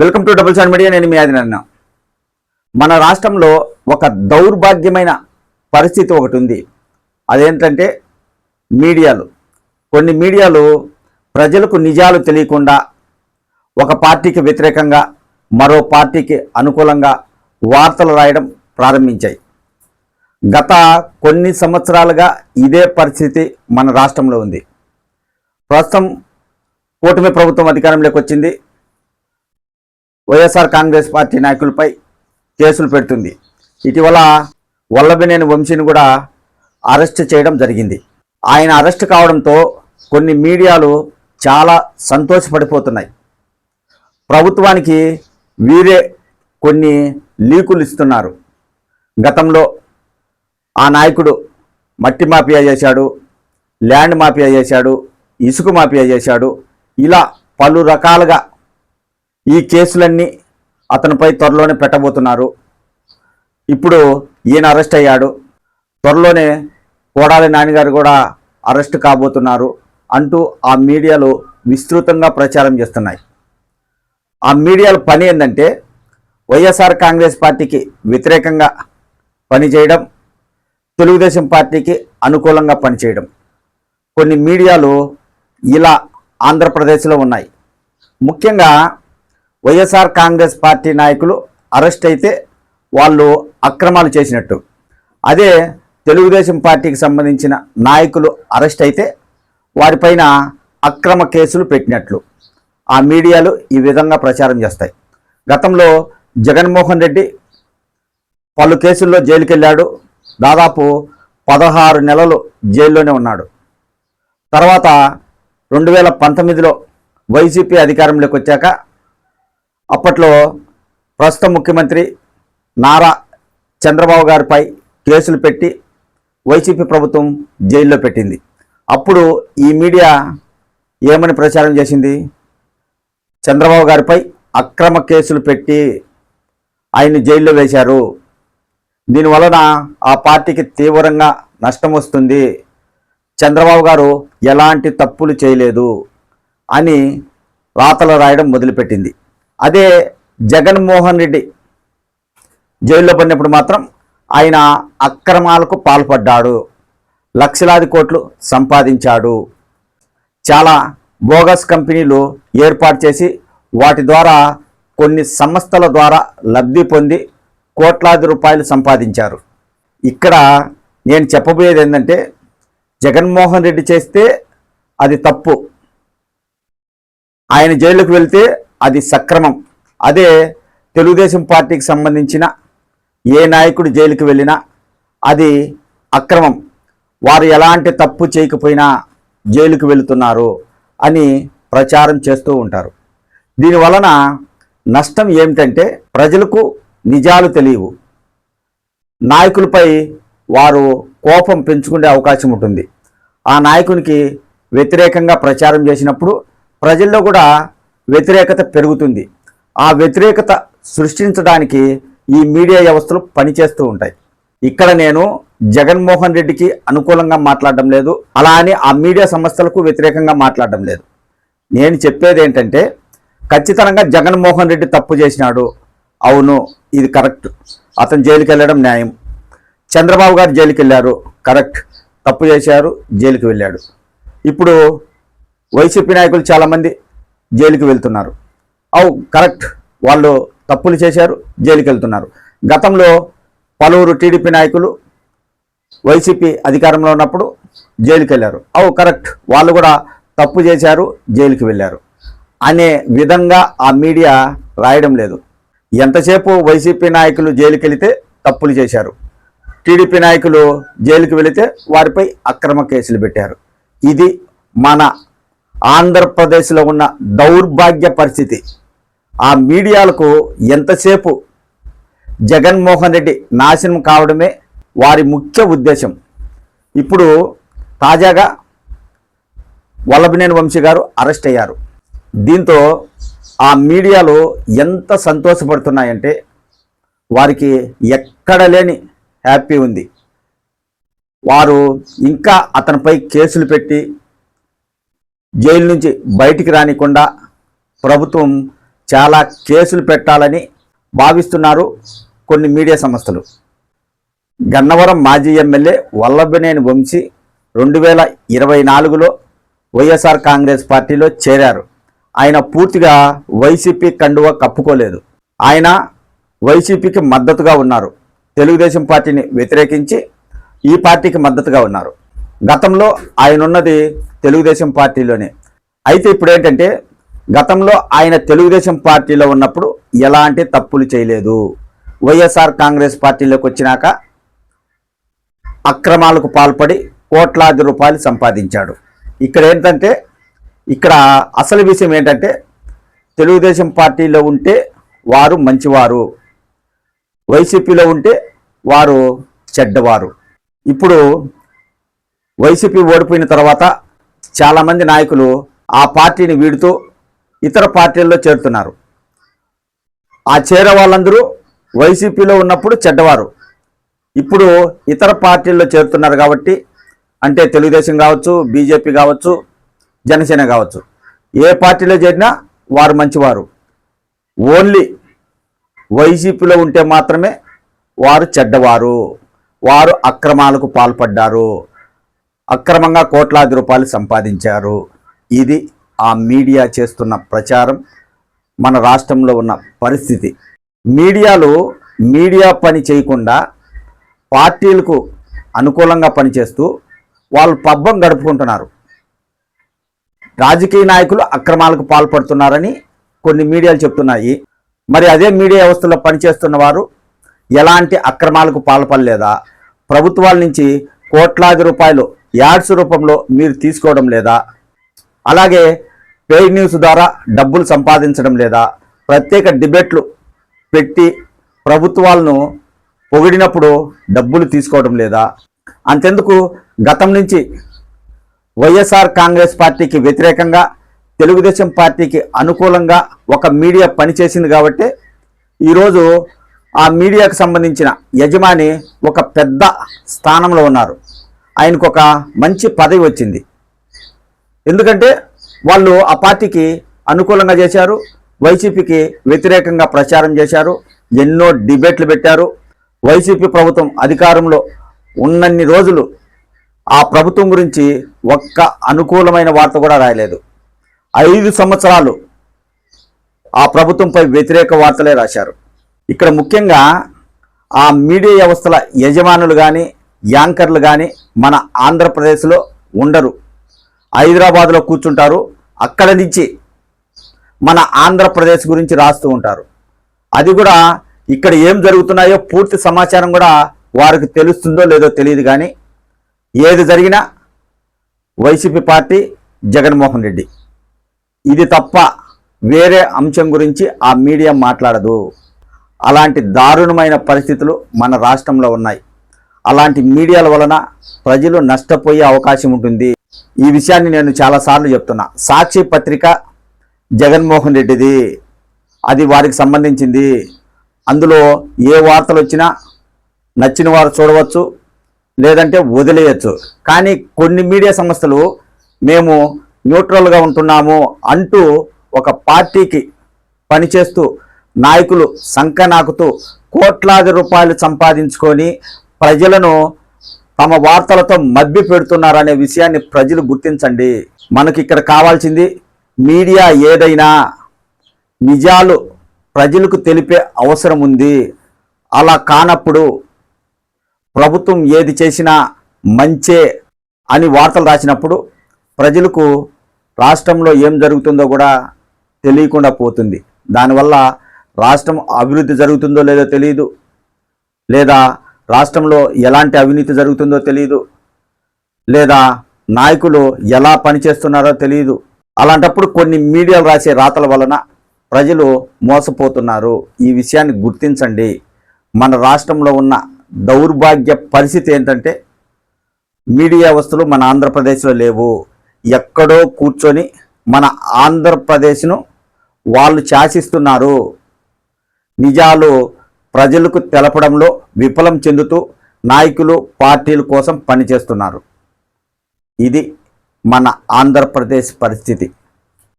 Welcome to double seven media నేను మీ ఆదినన్న మన రాష్ట్రంలో ఒక దౌర్భాగ్యమైన పరిస్థితి ఒకటి ఉంది. అదేంటంటే మీడియాలు. కొన్ని మీడియాలు ప్రజలకు నిజాలు తెలియకుండా ఒక పార్టీకి వ్యతిరేకంగా మరో పార్టీకి అనుకూలంగా వార్తలు రాయడం ప్రారంభించాయి. గత కొన్ని సంవత్సరాలుగా ఇదే పరిస్థితి మన రాష్ట్రంలో ఉంది. ప్రస్తుతం కూటమి ప్రభుత్వం అధికారంలోకి వచ్చింది. వైఎస్ఆర్ కాంగ్రెస్ పార్టీ నాయకులపై కేసులు పెడుతుంది. ఇటీవల వల్లభనేని వంశీని కూడా అరెస్ట్ చేయడం జరిగింది. ఆయన అరెస్ట్ కావడంతో కొన్ని మీడియాలు చాలా సంతోషపడిపోతున్నాయి. ప్రభుత్వానికి వీరే కొన్ని లీకులు ఇస్తున్నారు. గతంలో ఆ నాయకుడు మట్టి మాఫియా చేశాడు ల్యాండ్ మాఫియా చేశాడు ఇసుక మాఫియా చేశాడు ఇలా పలు రకాలుగా ఈ కేసులన్నీ అతనిపై త్వరలోనే పెట్టబోతున్నారు. ఇప్పుడు ఈయన అరెస్ట్ అయ్యాడు. త్వరలోనే కోడాలి నాన్నగారు కూడా అరెస్ట్ కాబోతున్నారు అంటూ ఆ మీడియాలో విస్తృతంగా ప్రచారం చేస్తున్నాయి. ఆ మీడియాల పని ఏంటంటే వైఎస్ఆర్ కాంగ్రెస్ పార్టీకి వ్యతిరేకంగా పనిచేయడం తెలుగుదేశం పార్టీకి అనుకూలంగా పనిచేయడం కొన్ని మీడియాలు ఇలా ఆంధ్రప్రదేశ్లో ఉన్నాయి. ముఖ్యంగా వైఎస్ఆర్ కాంగ్రెస్ పార్టీ నాయకులు అరెస్ట్ అయితే వాళ్ళు అక్రమాలు చేసినట్టు. అదే తెలుగుదేశం పార్టీకి సంబంధించిన నాయకులు అరెస్ట్ అయితే వారిపైన అక్రమ కేసులు పెట్టినట్లు ఆ మీడియాలు ఈ విధంగా ప్రచారం చేస్తాయి. గతంలో జగన్మోహన్ రెడ్డి పలు కేసుల్లో జైలుకెళ్ళాడు. దాదాపు పదహారు నెలలు జైల్లోనే ఉన్నాడు. తర్వాత రెండు వేల పంతొమ్మిదిలో వైసీపీ అధికారంలోకి వచ్చాక అప్పట్లో ప్రస్తుత ముఖ్యమంత్రి నారా చంద్రబాబు గారిపై కేసులు పెట్టి వైసీపీ ప్రభుత్వం జైల్లో పెట్టింది. అప్పుడు ఈ మీడియా ఏమని ప్రచారం చేసింది? చంద్రబాబు గారిపై అక్రమ కేసులు పెట్టి ఆయన్ని జైల్లో వేశారు. దీనివలన ఆ పార్టీకి తీవ్రంగా నష్టం వస్తుంది. చంద్రబాబు గారు ఎలాంటి తప్పులు చేయలేదు అని రాతలు రాయడం మొదలుపెట్టింది. అదే జగన్మోహన్ రెడ్డి జైల్లో పడినప్పుడు మాత్రం ఆయన అక్రమాలకు పాల్పడ్డాడు. లక్షలాది కోట్లు సంపాదించాడు. చాలా బోగస్ కంపెనీలు ఏర్పాటు చేసి వాటి ద్వారా కొన్ని సంస్థల ద్వారా లబ్ధి పొంది కోట్లాది రూపాయలు సంపాదించారు. ఇక్కడ నేను చెప్పబోయేది ఏంటంటే జగన్మోహన్ రెడ్డి చేస్తే అది తప్పు. ఆయన జైలుకు వెళ్తే అది సక్రమం. అదే తెలుగుదేశం పార్టీకి సంబంధించిన ఏ నాయకుడు జైలుకి వెళ్ళినా అది అక్రమం. వారు ఎలాంటి తప్పు చేయకపోయినా జైలుకు వెళుతున్నారు అని ప్రచారం చేస్తూ ఉంటారు. దీనివలన నష్టం ఏమిటంటే ప్రజలకు నిజాలు తెలియవు. నాయకులపై వారు కోపం పెంచుకునే అవకాశం ఉంటుంది. ఆ నాయకునికి వ్యతిరేకంగా ప్రచారం చేసినప్పుడు ప్రజల్లో కూడా వ్యతిరేకత పెరుగుతుంది. ఆ వ్యతిరేకత సృష్టించడానికి ఈ మీడియా వ్యవస్థలు పనిచేస్తూ ఉంటాయి. ఇక్కడ నేను జగన్మోహన్ రెడ్డికి అనుకూలంగా మాట్లాడడం లేదు. అలా అని ఆ మీడియా సంస్థలకు వ్యతిరేకంగా మాట్లాడడం లేదు. నేను చెప్పేది ఏంటంటే ఖచ్చితంగా జగన్మోహన్ రెడ్డి తప్పు చేసినాడు. అవును ఇది కరెక్ట్. అతను జైలుకి వెళ్ళడం న్యాయం. చంద్రబాబు గారు జైలుకి వెళ్ళారు. కరెక్ట్. తప్పు చేశారు జైలుకి వెళ్ళాడు. ఇప్పుడు వైసీపీ నాయకులు చాలామంది జైలుకి వెళ్తున్నారు. అవు కరెక్ట్. వాళ్ళు తప్పులు చేశారు జైలుకి వెళ్తున్నారు. గతంలో పలువురు టీడీపీ నాయకులు వైసీపీ అధికారంలో ఉన్నప్పుడు జైలుకి వెళ్ళారు. అవు కరెక్ట్. వాళ్ళు కూడా తప్పు చేశారు జైలుకి వెళ్ళారు. అనే విధంగా ఆ మీడియా రాయడం లేదు. ఎంతసేపు వైసీపీ నాయకులు జైలుకి వెళితే తప్పులు చేశారు. టీడీపీ నాయకులు జైలుకి వెళితే వారిపై అక్రమ కేసులు పెట్టారు. ఇది మన ఆంధ్రప్రదేశ్లో ఉన్న దౌర్భాగ్య పరిస్థితి. ఆ మీడియాలకు ఎంతసేపు జగన్మోహన్ రెడ్డి నాశనం కావడమే వారి ముఖ్య ఉద్దేశం. ఇప్పుడు తాజాగా వల్లభనేని వంశీ గారు అరెస్ట్ అయ్యారు. దీంతో ఆ మీడియాలో ఎంత సంతోషపడుతున్నాయంటే వారికి ఎక్కడ లేని హ్యాపీ ఉంది. వారు ఇంకా అతనిపై కేసులు పెట్టి జైలు నుంచి బయటికి రానికుండా ప్రభుత్వం చాలా కేసులు పెట్టాలని భావిస్తున్నారు కొన్ని మీడియా సంస్థలు. గన్నవరం మాజీ ఎమ్మెల్యే వల్లభనేని వంశీ రెండు వేల ఇరవై నాలుగులో వైఎస్ఆర్ కాంగ్రెస్ పార్టీలో చేరారు. ఆయన పూర్తిగా వైసీపీ కండువ కప్పుకోలేదు. ఆయన వైసీపీకి మద్దతుగా ఉన్నారు. తెలుగుదేశం పార్టీని వ్యతిరేకించి ఈ పార్టీకి మద్దతుగా ఉన్నారు. గతంలో ఆయన ఉన్నది తెలుగుదేశం పార్టీలోనే. అయితే ఇప్పుడు ఏంటంటే గతంలో ఆయన తెలుగుదేశం పార్టీలో ఉన్నప్పుడు ఎలాంటి తప్పులు చేయలేదు. వైఎస్ఆర్ కాంగ్రెస్ పార్టీలోకి వచ్చినాక అక్రమాలకు పాల్పడి కోట్లాది రూపాయలు సంపాదించాడు. ఇక్కడ ఏంటంటే ఇక్కడ అసలు విషయం ఏంటంటే తెలుగుదేశం పార్టీలో ఉంటే వారు మంచివారు. వైసీపీలో ఉంటే వారు చెడ్డవారు. ఇప్పుడు వైసీపీ ఓడిపోయిన తర్వాత చాలామంది నాయకులు ఆ పార్టీని వీడుతూ ఇతర పార్టీల్లో చేరుతున్నారు. ఆ చేరే వాళ్ళందరూ వైసీపీలో ఉన్నప్పుడు చెడ్డవారు. ఇప్పుడు ఇతర పార్టీల్లో చేరుతున్నారు కాబట్టి అంటే తెలుగుదేశం కావచ్చు బీజేపీ కావచ్చు జనసేన కావచ్చు ఏ పార్టీలో చేరినా వారు మంచివారు. ఓన్లీ వైసీపీలో ఉంటే మాత్రమే వారు చెడ్డవారు. వారు అక్రమాలకు పాల్పడ్డారు. అక్రమంగా కోట్లాది రూపాయలు సంపాదించారు. ఇది ఆ మీడియా చేస్తున్న ప్రచారం మన రాష్ట్రంలో ఉన్న పరిస్థితి. మీడియాలో మీడియా పని చేయకుండా పార్టీలకు అనుకూలంగా పనిచేస్తూ వాళ్ళు పబ్బం గడుపుకుంటున్నారు. రాజకీయ నాయకులు అక్రమాలకు పాల్పడుతున్నారని కొన్ని మీడియాలు చెప్తున్నాయి. మరి అదే మీడియా వ్యవస్థలో పనిచేస్తున్న వారు ఎలాంటి అక్రమాలకు పాల్పడలేదా? ప్రభుత్వాల నుంచి కోట్లాది రూపాయలు యాడ్స్ రూపంలో మీరు తీసుకోవడం లేదా? అలాగే పెయిడ్ న్యూస్ ద్వారా డబ్బులు సంపాదించడం లేదా? ప్రత్యేక డిబేట్లు పెట్టి ప్రభుత్వాలను పొగిడినప్పుడు డబ్బులు తీసుకోవడం లేదా? అంతెందుకు? గతం నుంచి వైఎస్ఆర్ కాంగ్రెస్ పార్టీకి వ్యతిరేకంగా తెలుగుదేశం పార్టీకి అనుకూలంగా ఒక మీడియా పనిచేసింది కాబట్టి ఈరోజు ఆ మీడియాకు సంబంధించిన యజమాని ఒక పెద్ద స్థానంలో ఉన్నారు. ఆయనకు ఒక మంచి పదవి వచ్చింది. ఎందుకంటే వాళ్ళు ఆ పార్టీకి అనుకూలంగా చేశారు వైసీపీకి వ్యతిరేకంగా ప్రచారం చేశారు ఎన్నో డిబేట్లు పెట్టారు. వైసీపీ ప్రభుత్వం అధికారంలో ఉన్నన్ని రోజులు ఆ ప్రభుత్వం గురించి ఒక్క అనుకూలమైన వార్త కూడా రాయలేదు. ఐదు సంవత్సరాలు ఆ ప్రభుత్వంపై వ్యతిరేక వార్తలే రాశారు. ఇక్కడ ముఖ్యంగా ఆ మీడియా వ్యవస్థల యజమానులు కానీ యాంకర్లు కానీ మన ఆంధ్రప్రదేశ్లో ఉండరు. హైదరాబాద్లో కూర్చుంటారు. అక్కడ నుంచి మన ఆంధ్రప్రదేశ్ గురించి రాస్తూ ఉంటారు. అది కూడా ఇక్కడ ఏం జరుగుతున్నాయో పూర్తి సమాచారం కూడా వారికి తెలుస్తుందో లేదో తెలియదు కానీ ఏది జరిగినా వైసీపీ పార్టీ జగన్మోహన్ రెడ్డి. ఇది తప్ప వేరే అంశం గురించి ఆ మీడియా మాట్లాడదు. అలాంటి దారుణమైన పరిస్థితులు మన రాష్ట్రంలో ఉన్నాయి. అలాంటి మీడియాల వలన ప్రజలు నష్టపోయే అవకాశం ఉంటుంది. ఈ విషయాన్ని నేను చాలాసార్లు చెప్తున్నా. సాక్షి పత్రిక జగన్మోహన్ రెడ్డిది. అది వారికి సంబంధించింది. అందులో ఏ వార్తలు వచ్చినా నచ్చిన వారు చూడవచ్చు లేదంటే వదిలేయచ్చు. కానీ కొన్ని మీడియా సంస్థలు మేము న్యూట్రల్గా ఉంటున్నాము అంటూ ఒక పార్టీకి పనిచేస్తూ నాయకులు సంకనాకుతూ కోట్లాది రూపాయలు సంపాదించుకొని ప్రజలను తమ వార్తలతో మభ్య పెడుతున్నారనే విషయాన్ని ప్రజలు గుర్తించండి. మనకి ఇక్కడ కావాల్సింది మీడియా ఏదైనా నిజాలు ప్రజలకు తెలిపే అవసరం ఉంది. అలా కానప్పుడు ప్రభుత్వం ఏది చేసినా మంచే అని వార్తలు రాసినప్పుడు ప్రజలకు రాష్ట్రంలో ఏం జరుగుతుందో కూడా తెలియకుండా పోతుంది. దానివల్ల రాష్ట్రం అభివృద్ధి జరుగుతుందో లేదో తెలియదు. లేదా రాష్ట్రంలో ఎలాంటి అవినీతి జరుగుతుందో తెలియదు లేదా నాయకులు ఎలా పనిచేస్తున్నారో తెలియదు అలాంటప్పుడు కొన్ని మీడియాలు రాసే రాతల వలన ప్రజలు మోసపోతున్నారు. ఈ విషయాన్ని గుర్తించండి. మన రాష్ట్రంలో ఉన్న దౌర్భాగ్య పరిస్థితి ఏంటంటే మీడియా వస్తువులు మన ఆంధ్రప్రదేశ్లో లేవు. ఎక్కడో కూర్చొని మన ఆంధ్రప్రదేశ్ను వాళ్ళు శాసిస్తున్నారు. నిజాలు ప్రజలకు తెలపడంలో విఫలం చెందుతూ నాయకులు పార్టీల కోసం పనిచేస్తున్నారు. ఇది మన ఆంధ్రప్రదేశ్ పరిస్థితి.